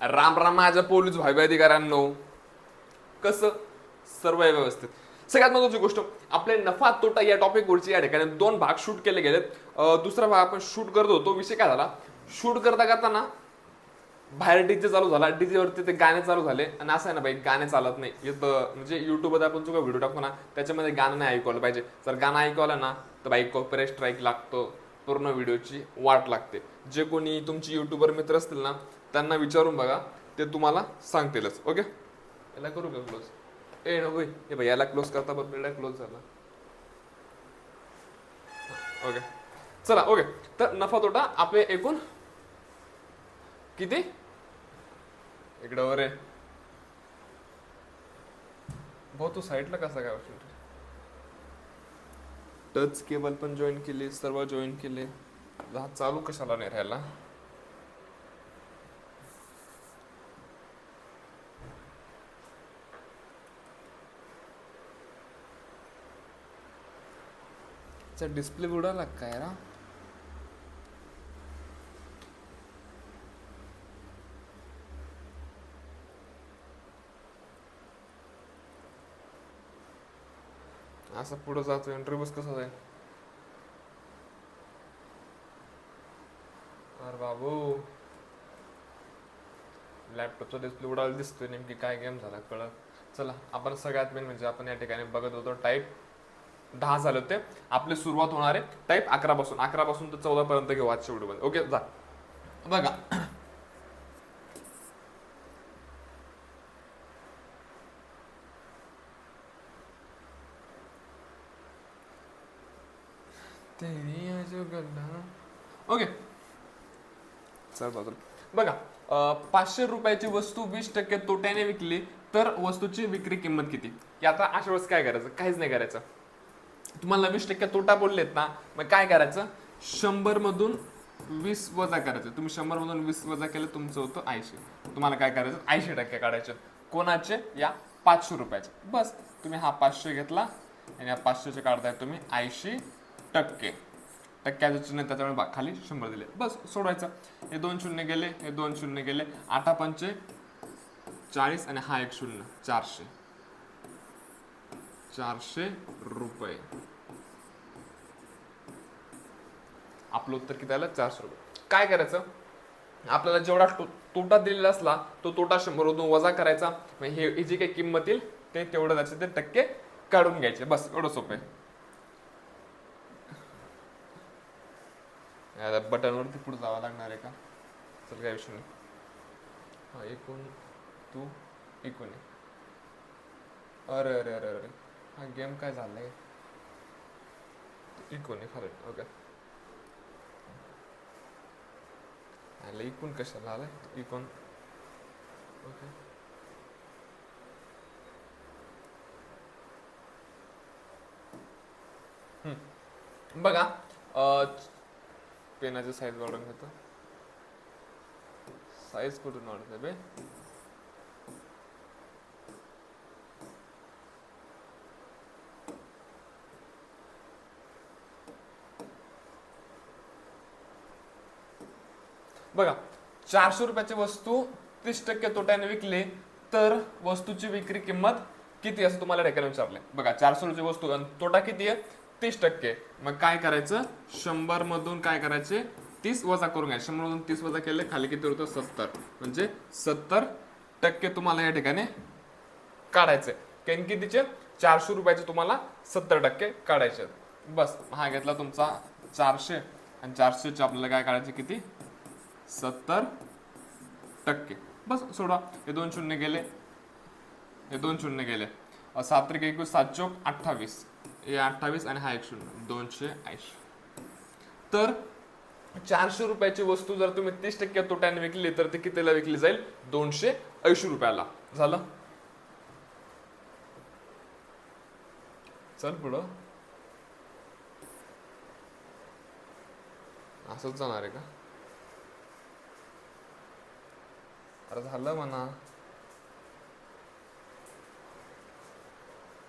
राम राम माझ्या पोलीस भाई अधिकाऱ्यांनो. कसं? सर्व आहे व्यवस्थित. सगळ्यात महत्वाची गोष्ट आपले नफा तोटा या टॉपिकवरची या ठिकाणी दोन भाग शूट केले गेलेत. दुसरा भाग आपण शूट करत होतो. विषय काय झाला? शूट करता करताना बाहेर डीजे चालू झाला. डीजेवरती ते गाणे चालू झाले. आणि असं आहे ना बाई गाणे चालत नाही. येतं म्हणजे युट्यूबमध्ये आपण जो व्हिडिओ टाकतो ना त्याच्यामध्ये गाणं नाही ऐकवलं पाहिजे. जर गाणं ऐकवलं ना तर बाई कॉपरेट स्ट्राईक लागतो. पूर्ण व्हिडिओची वाट लागते. जे कोणी तुमचे युट्यूबर मित्र असतील ना त्यांना विचारून बघा ते तुम्हाला सांगतीलच ओके? याला करू का क्लोज ए नको हे भाई याला क्लोज करता बघ क्लोज झाला. ओके. चला ओके. तर नफा तोटा आपले एकूण किती? इकडं वर आहे भाऊ तू साईडला कसा काय टच केबल पण जॉईन केली सर्व जॉईन केले. चालू कशाला नाही राहायला डिस्प्ले बुडाला काय रा असं पुढं जातो इंटरव्ह्यूज कसा जाईल? अरे बाबू लॅपटॉपचा डिस्प्ले उडाला दिसतोय नेमकी काय गेम झाला कळत चला आपण सगळ्यात मेन म्हणजे आपण या ठिकाणी बघत होतो टाईप दहा झालं ते आपली सुरुवात होणार आहे. टाईप अकरा पासून. अकरा पासून तर चौदा पर्यंत घेऊ आजच्या व्हिडिओ ओके जा. बघा. ओके चल बघा पाचशे रुपयाची वस्तू वीस टक्के तोट्याने विकली तर वस्तूची विक्री किंमत किती? की आता अशा वेळेस काय करायचं? काहीच नाही करायचं. तुम्हाला वीस टक्के तोटा बोललेत ना मग काय करायचं? शंभर मधून वीस वजा करायचं. तुम्ही शंभर मधून वीस वजा केलं तुमचं होतं ऐंशी. तुम्हाला काय करायचं? ऐंशी टक्के काढायचे. कोणाचे? या पाचशे रुपयाचे. बस तुम्ही हा पाचशे घेतला आणि या पाचशेचे काढताय तुम्ही ऐंशी टक्के. टक्क्याचं चिन्ह त्याच्यामुळे बा- खाली शंभर दिले. बस सोडायचं हे दोन शून्य गेले हे दोन शून्य गेले. आठा पंचे चाळीस आणि हा एक शून्य. चारशे. चारशे रुपये. आपलं उत्तर किती आलं? चारशे रुपये. काय करायचं? आपल्याला जेवढा तो- तोटा दिलेला असला तो तोटा शंभरमधून वजा करायचा. मग हे जी काही किंमत येईल ते तेवढं त्याचे ते टक्के काढून घ्यायचे. बस एवढं सोपं आहे. आता बटनवरती पुढे जावं लागणार आहे का? चल काय विषय नाही. हा एकूण तू एकूण आहे. अरे अरे अरे अरे हा गेम काय झालाय? इकून आहे खरं ओके. आलं इकून कशाला आलाय? इकून. ओके. हम्म. बघा अं, पेनाची साईज वाढवून घेतो. साईज कुठून वाढते बे बघा चारशे रुपयाची वस्तू तीस टक्के तोट्याने विकली तर वस्तूची विक्री किंमत किती असं तुम्हाला ठिकाणी विचारले बघा चारशे रुपयाची वस्तू आणि तोटा किती आहे? तीस टक्के. मग काय करायचं? शंभर मधून काय करायचे? तीस वजा करून घ्या. शंभर मधून तीस वजा केले खाली किती होतं सत्तर. म्हणजे सत्तर टक्के तुम्हाला या ठिकाणी काढायचे कारण तिचे चारशे रुपयाचे तुम्हाला सत्तर टक्के काढायचे बस हा घेतला तुमचा चारशे. आणि चारशेचे आपल्याला काय काढायचे? किती? सत्तर टक्के. बस सोडा. हे दोन शून्य गेले. हे दोन शून्य गेले. अ, सात त्रिक एकवीस सात चौक अठ्ठावीस. हे अठ्ठावीस आणि हा एक शून्य. दोनशे ऐंशी. तर चारशे रुपयाची वस्तू जर तुम्ही तीस टक्के तोट्याने विकली तर ती कितीला विकली जाईल? दोनशे ऐंशी रुपयाला. झालं? चल पुढं. असंच जाणार आहे का? अरे झालं म्हणा.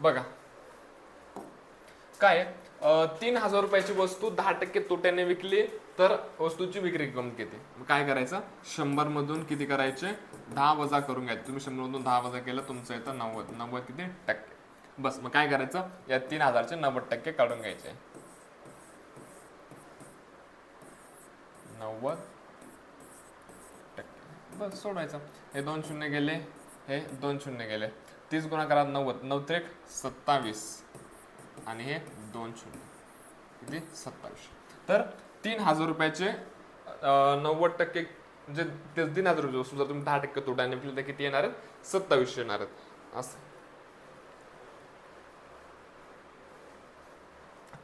बघा. काय तीन हजार रुपयाची वस्तू दहा टक्के तोट्याने विकली तर वस्तूची विक्री किंमत किती काय करायचं? शंभर मधून किती करायचे? दहा वजा करून घ्यायचे. तुम्ही शंभर मधून दहा वजा केलं तुमचं येतं नव्वद नव्वद किती? टक्के. बस मग काय करायचं? या तीन हजारचे नव्वद टक्के काढून घ्यायचे. नव्वद टक्के सोडायचं हे दोन शून्य गेले हे दोन शून्य गेले. तीस गुणाकारात नव्वद नऊ त्रेक सत्तावीस. आणि हे दोन शून्य. किती? सत्तावीस. तर तीन हजार रुपयाचे नव्वद टक्के म्हणजे ते तीन हजार रुपये वस्तू जर तुम्ही दहा टक्के तोट्याने विकली तर किती येणार आहेत? सत्तावीसशे येणार आहेत. असं.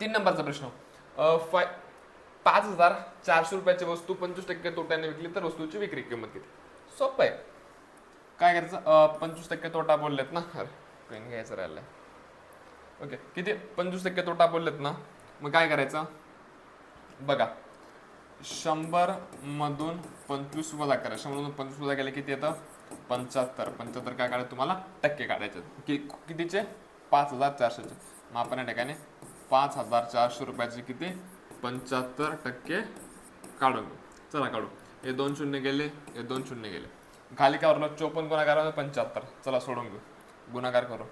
तीन नंबरचा प्रश्न. फाय पाच हजार चारशे रुपयाची वस्तू पंचवीस टक्के तोट्याने विकली तर वस्तूची विक्री किंमत किती? सोपं आहे. काय करायचं? पंचवीस टक्के तोटा बोललेत ना? अरे पेन घ्यायचं राहिलं ओके किती? पंचवीस टक्के तोटा बोललेत ना? मग काय करायचं? बघा. शंभर मधून पंचवीस वजा करा. शंभर मधून पंचवीस वजा केले किती येतं? पंच्याहत्तर. पंच्याहत्तर काय काढायचं तुम्हाला? टक्के काढायचे. कि कितीचे? पाच हजार चारशेचे. मग आपण या ठिकाणी पाच हजार चारशे रुपयाचे किती? पंच्याहत्तर टक्के काढून चला काढू. हे दोन शून्य गेले हे दोन शून्य गेले. खाली का उरलं चोपन्न गुणाकार पंच्याहत्तर. चला सोडून घेऊ. गुणाकार करू.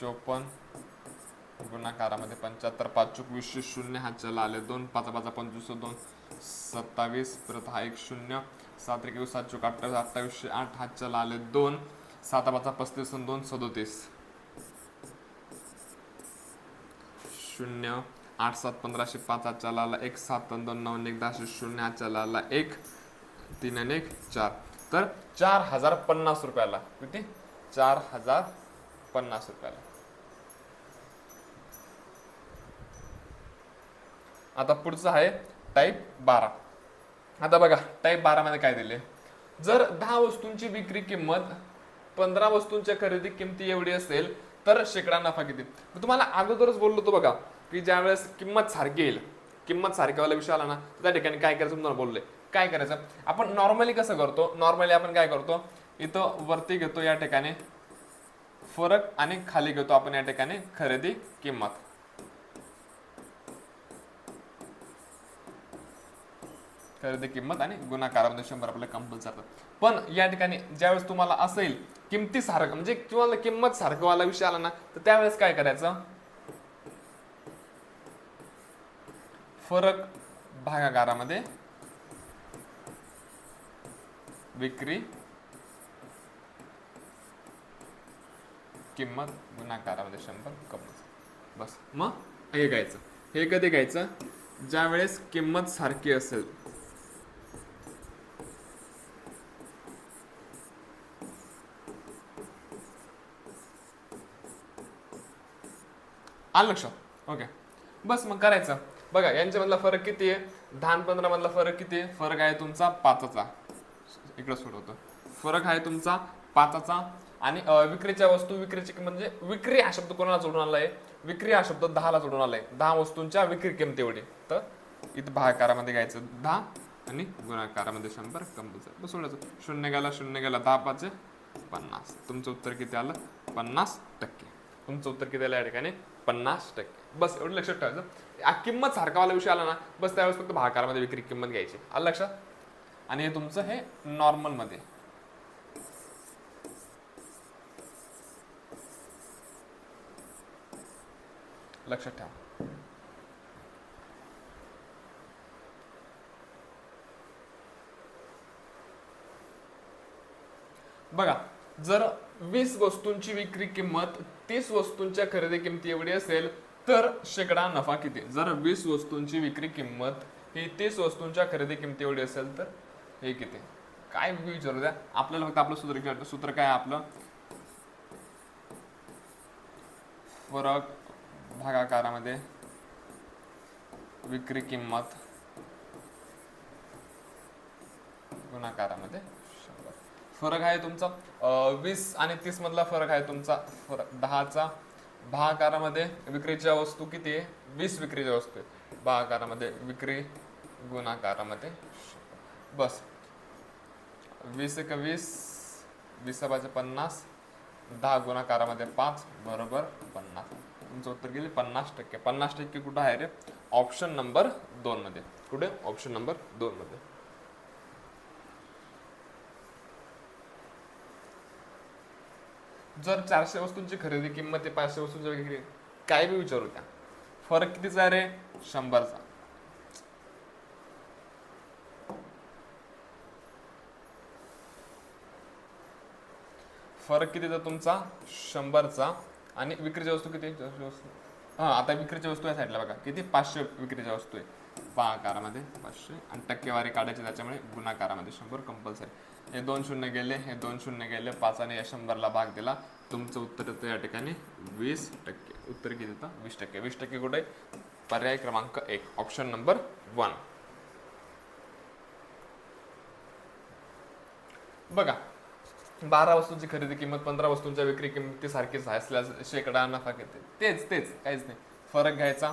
चोपन्न गुणाकारामध्ये पंच्याहत्तर. पाच चूक वीसशे शून्य. हा चला आले दोन. पाच पाच पंचवीस दोन. सत्तावीस. परत हा एक शून्य. सात एक सात चूक अठ्ठावीस अठ्ठावीसशे आठ. हा चला आले दोन. सात पाच पस्तीस दोन सदोतीस. शून्य. आठ सात पंधराशे पाच हा एक सात दोन नऊ एक दहाशे शून्य हा एक तीन आणि एक चार. तर चार हजार पन्नास रुपयाला. किती? चार हजार पन्नास रुपयाला. आता पुढचं आहे टाईप बारा. आता बघा टाईप बारा मध्ये काय दिले? जर दहा वस्तूंची विक्री किंमत पंधरा वस्तूंच्या खरेदी किमती एवढी असेल तर शेकडा नफा किती? तुम्हाला अगोदरच बोललो होतो बघा की ज्या वेळेस किंमत सारखी येईल किंमत सारख्यावाला विषय आला ना तर त्या ठिकाणी काय करायचं तुम्हाला बोलले काय करायचं? आपण नॉर्मली कसं करतो? नॉर्मली आपण काय करतो? इथं वरती घेतो या ठिकाणी. फरक आणि खाली घेतो आपण या ठिकाणी खरेदी किंमत. खरेदी किंमत आणि गुणाकारामध्ये शंभर आपल्याला कंपल्सरी जातात पण या ठिकाणी ज्यावेळेस तुम्हाला असेल किमती सारखं म्हणजे तुम्हाला किंमत सारखं वाला विषय आला ना तर त्यावेळेस काय करायचं? फरक भागाकारामध्ये विक्री किंमत गुणाकारामध्ये शंभर कमी बस. मग हे घ्यायचं. हे कधी घ्यायचं? ज्या वेळेस किंमत सारखी असेल. आलं लक्षात? ओके. बस मग करायचं. बघा यांच्यामधला फरक किती आहे? दहा पंधरा मधला फरक किती आहे? फरक आहे तुमचा पाचाचा. इकडं सोडवतो फरक आहे तुमचा पाचाचा. आणि विक्रीच्या वस्तू विक्रीची किंमत म्हणजे विक्री हा शब्द कोणाला जोडून आलाय? विक्री हा शब्द दहाला जोडून आलाय. दहा वस्तूंच्या विक्री किंमत एवढी. तर इथं भागाकारामध्ये घ्यायचं. दहा आणि गुणाकारामध्ये शंभर कंपल्सरी सोडायचं शून्य गेला शून्य गेला दहा पाच पन्नास. तुमचं उत्तर किती आलं? पन्नास टक्के. तुमचं उत्तर किती आलं या ठिकाणी? पन्नास टक्के. बस एवढं लक्षात ठेवायचं. किंमत सारखावाला विषय आला ना बस त्यावेळेस फक्त भागाकारामध्ये विक्री किंमत घ्यायची. आलं लक्षात? आणि हे तुमचं हे नॉर्मलमध्ये लक्षात ठेवा. बघा जर वीस वस्तूंची विक्री किंमत तीस वस्तूंच्या खरेदी किमती एवढी असेल तर शेकडा नफा किती? जर वीस वस्तूंची विक्री किंमत ही तीस वस्तूंच्या खरेदी किमती एवढी असेल तर हे किती? काय विचारू द्या. आपल्याला फक्त आपलं सूत्र सूत्र काय आपलं? फरक भागाकारामध्ये विक्री किंमत गुणाकारामध्ये फरक आहे तुमचा वीस आणि तीस मधला फरक आहे तुमचा. फरक दहाचा भागाकारामध्ये विक्रीच्या वस्तू किती आहे? वीस विक्रीच्या वस्तू आहे भागाकारामध्ये विक्री गुणाकारामध्ये बस. वीस एक वीस वीस पाचशे पन्नास दहा गुणाकारामध्ये पाच बरोबर पन्नास. तुमचं उत्तर गेले पन्नास टक्के. पन्नास टक्के कुठं आहे रे? ऑप्शन नंबर दोनमध्ये कुठे? ऑप्शन नंबर दोनमध्ये जर चारशे वस्तूंची खरेदी किंमत आहे पाचशे वस्तूंची विक्री काय बी विचारू त्या. फरक कितीचा रे? शंभरचा. फरक कितीचा तुमचा? शंभरचा. आणि विक्रीच्या वस्तू किती? चारशे वस्तू. हा आता विक्रीच्या वस्तू या साईडला बघा. किती? पाचशे विक्रीच्या वस्तू आहे. पाकारामध्ये पाचशे आणि टक्केवारी काढायची त्याच्यामुळे गुणाकारामध्ये शंभर कंपल्सरी हे दोन शून्य गेले हे दोन शून्य गेले. पाचाने या शंभरला भाग दिला. तुमचं उत्तर येतं या ठिकाणी वीस टक्के. उत्तर किती येतं? वीस टक्के. वीस टक्के कुठे? पर्याय क्रमांक एक. ऑप्शन नंबर वन बघा बारा वस्तूंची खरेदी किंमत पंधरा वस्तूंच्या विक्री किंमती सारखीच आहे. असल्यास शेकडा नफा किती? तेच तेच. काहीच नाही. फरक घ्यायचा.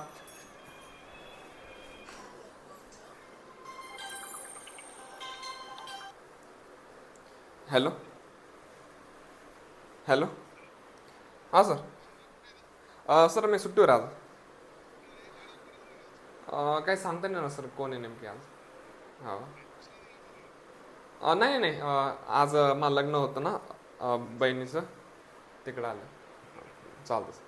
हॅलो हॅलो हां सर सर मी सुट्टीवर आहे आज अं, काही सांगता नाही ना सर कोण आहे नेमकी आज हा अ, नाही नाही अ, आज अ, मला लग्न होतं ना अ, बहिणीचं तिकडं आलं चालतं सर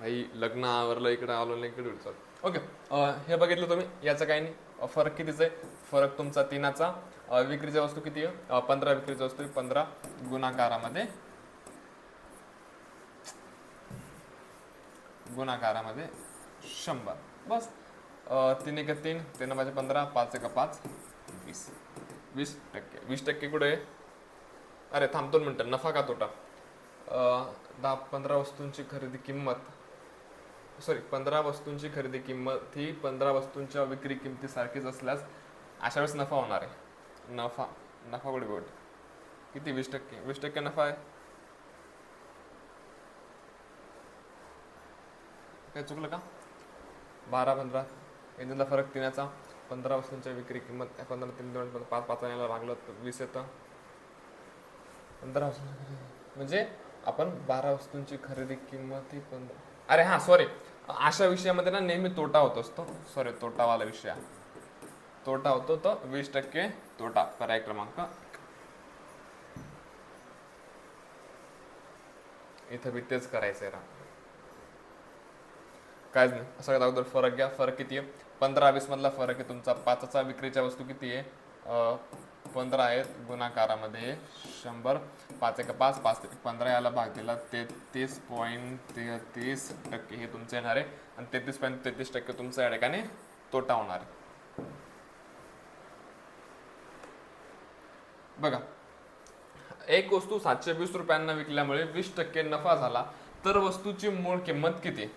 भाई लग्न आवरलं इकडं आलो नाही इकडे चाल ओके हे बघितलं तुम्ही याचं काही नाही फरक कितीचा आहे? फरक तुमचा तिनाचा. विक्रीच्या वस्तू किती आहे? पंधरा विक्रीच्या वस्तू पंधरा गुणाकारामध्ये. गुणाकारामध्ये शंभर. बस. तीन एक तीन तीन माझे पंधरा पाच एक पाच वीस. वीस टक्के. वीस टक्के कुठे अरे थांबतो मिनटं. नफा का तोटा? दहा पंधरा वस्तूंची खरेदी किंमत सॉरी पंधरा वस्तूंची खरेदी किंमत ही पंधरा वस्तूंच्या विक्री किमती सारखीच असल्यास अशा वेळेस नफा होणार आहे. नफा नफा कुठे भेट किती? वीस टक्के. वीस टक्के नफा आहे. काय चुकलं का? बारा पंधरा. याच्यातला फरक तिण्याचा पंधरा वस्तूंच्या विक्री किंमत पंधरा तीन दोन पाच पाच आणायला लागलं तर वीस येतं. पंधरा वस्तू म्हणजे आपण बारा वस्तूंची खरेदी किंमत ही पंधरा अरे हा सॉरी अशा विषयामध्ये ना नेहमी तोटा होत असतो. सॉरी तोटावाला विषय तोटा होतो तो वीस टक्के तोटा पर्याय क्रमांक इथं बी तेच करायचंय रा कायच नाही. सगळ्यात अगोदर फरक घ्या. फरक किती आहे? पंधरा वीस मधला फरक आहे तुमचा. पाचचा विक्रीच्या वस्तू किती आहे? पंधरा आहेत. गुणाकारामध्ये शंभर पाच एक पाच पाच ते पंधरा याला भाग दिला. तेहतीस पॉईंट तेहतीस टक्के हे तुमचं येणार आहे. आणि तेहतीस पॉईंट तेहतीस टक्के तुमचा या ठिकाणी तोटा होणार आहे. बघा एक वस्तू सातशे वीस रुपयांना विकल्यामुळे वीस टक्के नफा झाला. तर वस्तूची मूळ किंमत किती?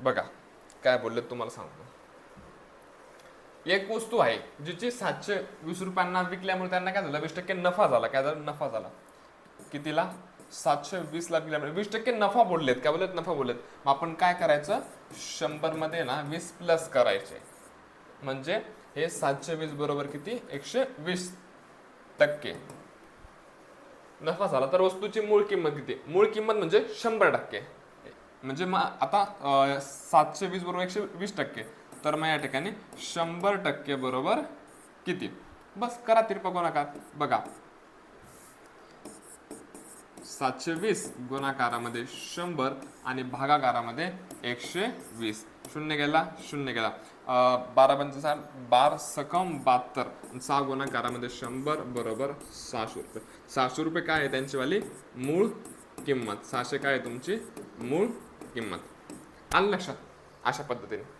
बघा काय बोलले तुम्हाला सांगतो. एक वस्तू आहे जिची सातशे वीस रुपयांना विकल्यामुळे त्यांना काय झालं? वीस टक्के नफा झाला. काय झालं? नफा झाला. कितीला? सातशे वीसला विकल्यामुळे. वीस टक्के नफा बोललेत. काय बोलत नफा बोललेत. मग आपण काय करायचं? शंभरमध्ये ना वीस प्लस करायचे. म्हणजे हे सातशे वीस बरोबर किती? एकशे वीस टक्के. नफा झाला. तर वस्तूची मूळ किंमत किती? मूळ किंमत म्हणजे शंभर टक्के. म्हणजे मग आता सातशे वीस बरोबर एकशे वीस टक्के. तर मग या ठिकाणी शंभर टक्के बरोबर किती? बस करा तिरपा गुणाकार. बघा. सातशे वीस गुणाकारामध्ये शंभर आणि भागाकारामध्ये एकशे वीस. शून्य गेला शून्य गेला. बारा पंचवीस बार सकम बहात्तर. सहा गुणाकारामध्ये शंभर बरोबर सहाशे रुपये. सहाशे रुपये काय आहे त्यांचीवाली? मूळ किंमत. सहाशे काय आहे तुमची? मूळ किंमत. आलं लक्षात? अशा पद्धतीने.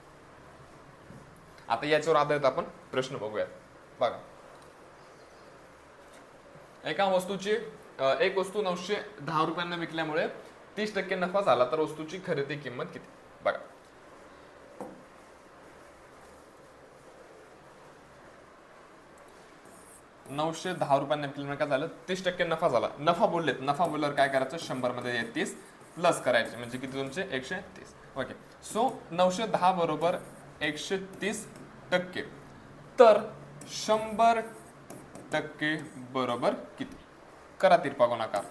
आता याच्यावर आधारित आपण प्रश्न बघूयात. बघा. एका वस्तूची एक वस्तू नऊशे दहा रुपयांना विकल्यामुळे तीस टक्के नफा झाला तर वस्तूची खरेदी किंमत किती? बघा. नऊशे दहा रुपयांना विकल्यामुळे काय झालं? तीस टक्के नफा झाला. नफा बोललेत. नफा बोलल्यावर काय करायचं? शंभरमध्ये तीस प्लस करायचे. म्हणजे किती तुमचे? एकशे तीस. ओके. सो नऊशे दहा बरोबर एकशे तीस टक्के. तर शंभर टक्के बरोबर किती? करा तिरपा गुणाकार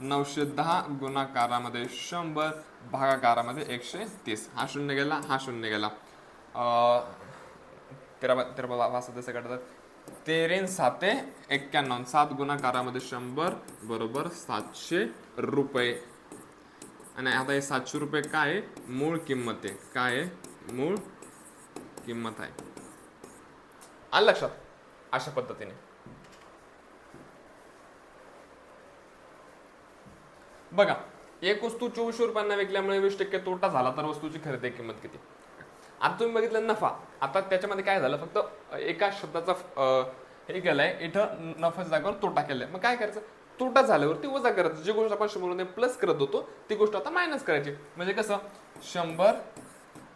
नऊशे दहा गुणाकारामध्ये शंभर भागाकारामध्ये एकशे तीस. हा शून्य गेला हा शून्य गेला. तेरा बा- तेरा बा- वाजता तसं काढतात तेरेन साते एक्क्याण्णव. सात गुणाकारामध्ये शंभर बरोबर सातशे रुपये. आणि आता हे सातशे रुपये काय आहे? मूळ किंमत आहे. काय आहे? मूळ किंमत आहे. आलं लक्षात? अशा पद्धतीने. बघा एक वस्तू चोवीसशे रुपयांना विकल्यामुळे वीस टक्के तोटा झाला तर वस्तूची खरेदी किंमत किती? आता तुम्ही बघितलं नफा. आता त्याच्यामध्ये काय झालं? फक्त एका शब्दाचा हे केलंय इथं नफ्याच्या जागेवर तोटा केलाय. मग काय करायचं? तोटा झाल्यावरती वजा करायचं. जी गोष्ट आपण शंभर प्लस करत होतो ती गोष्ट आता मायनस करायची. म्हणजे कसं? शंभर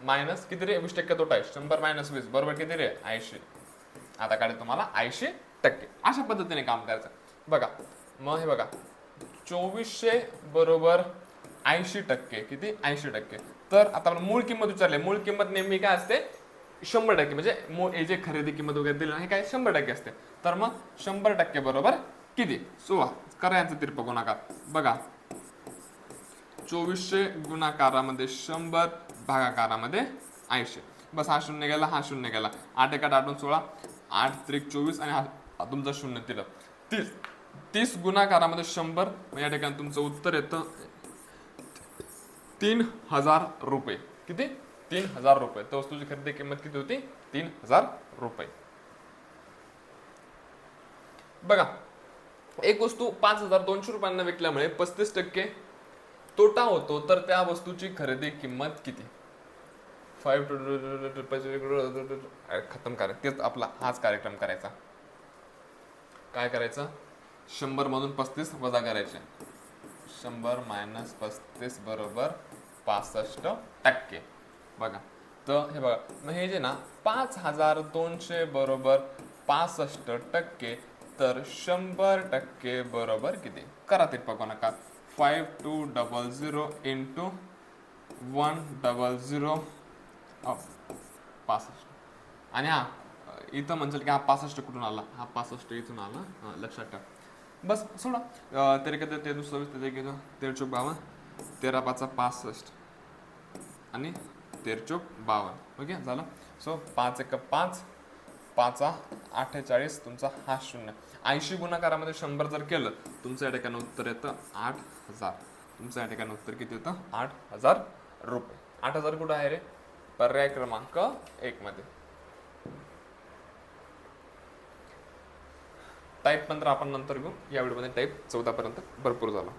मायनस किती रे वीस टक्के तोटा आहे. शंभर मायनस वीस बरोबर किती रे ऐंशी. आता काढे तुम्हाला ऐंशी टक्के. अशा पद्धतीने काम करायचं. बघा मग हे बघा. चोवीसशे बरोबर ऐंशी टक्के. किती? ऐंशी टक्के. तर आता आपण मूळ किंमत विचारली. मूळ किंमत नेहमी काय असते? शंभर टक्के. म्हणजे मूळ हे जे खरेदी किंमत वगैरे दिली ना हे काय? शंभर टक्के असते. तर मग शंभर टक्के बरोबर किती? सोळा. करा यांचं तिरप गुणाकार. बघा. चोवीसशे गुणाकारामध्ये शंभर भागाकारामध्ये ऐंशी बस हा शून्य गेला हा शून्य गेला. आठ एका आठून सोळा आठ त्रिक चोवीस आणि हा तुमचा तुमचं शून्य तिला तीस तीस गुणाकारामध्ये शंभर या ठिकाणी तुमचं उत्तर येतं. तीन हजार रुपये. किती? तीन हजार रुपये. तर वस्तूची खरेदी किंमत किती होती? तीन हजार रुपये. बघा एक वस्तू पाच हजार दोनशे रुपयांना विकल्यामुळे पस्तीस टक्के तोटा होतो तर त्या वस्तूची खरेदी किंमत किती? फाईव्ह टू खतम करा. तेच आपला हाच कार्यक्रम करायचा. काय करायचं? शंभरमधून पस्तीस वजा करायचे. शंभर मायनस पस्तीस बरोबर पासष्ट टक्के. बघा. तर हे बघा. मग हे जे ना पाच हजार दोनशे बरोबर पासष्ट टक्के तर शंभर टक्के बरोबर किती? करा ते बघू नका. Five two double zero into one double zero Oh, पासष्ट. आणि हा इथं म्हणशाल की हा पासष्ट कुठून आला? हा पासष्ट इथून आला. हा, लक्षात ठेवा. बस सोडा. तरी तेरे किती ते दुसरं ते किती तेरा चौक बावन्न तेरा पाचा पासष्ट. आणि तेरा चौक बावन्न ओके झालं? सो पाच एक पाच पाचा अठ्ठेचाळीस तुमचा हा शून्य. ऐंशी गुणाकारामध्ये शंभर जर केलं तुमचं या ठिकाणी उत्तर येतं आठ हजार. तुमचं या ठिकाणी उत्तर किती येतं आठ हजार रुपये. आठ हजार कुठं आहे रे? पर्याय क्रमांक एक मध्ये. टाईप पंधरा आपण नंतर घेऊ. या व्हिडिओमध्ये टाईप चौदा पर्यंत भरपूर झाला.